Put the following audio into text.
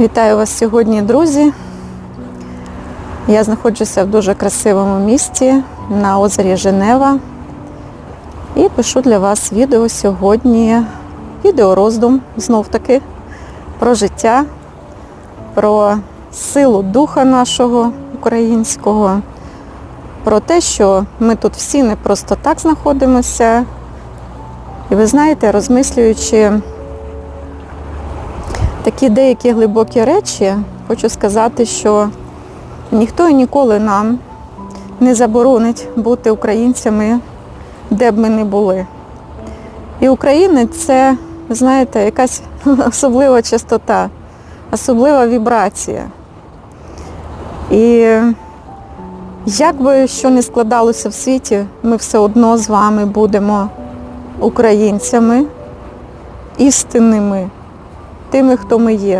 Вітаю вас сьогодні, друзі. Я знаходжуся в дуже красивому місті на озері Женева і пишу для вас відео сьогодні, відеороздум знов таки про життя, про силу духа нашого українського, про те, що ми тут всі не просто так знаходимося. І ви знаєте, розмислюючи такі деякі глибокі речі, хочу сказати, що ніхто і ніколи нам не заборонить бути українцями, де б ми не були. І українець це, знаєте, якась особлива частота, особлива вібрація. І як би що не складалося в світі, ми все одно з вами будемо українцями, істинними, тими, хто ми є.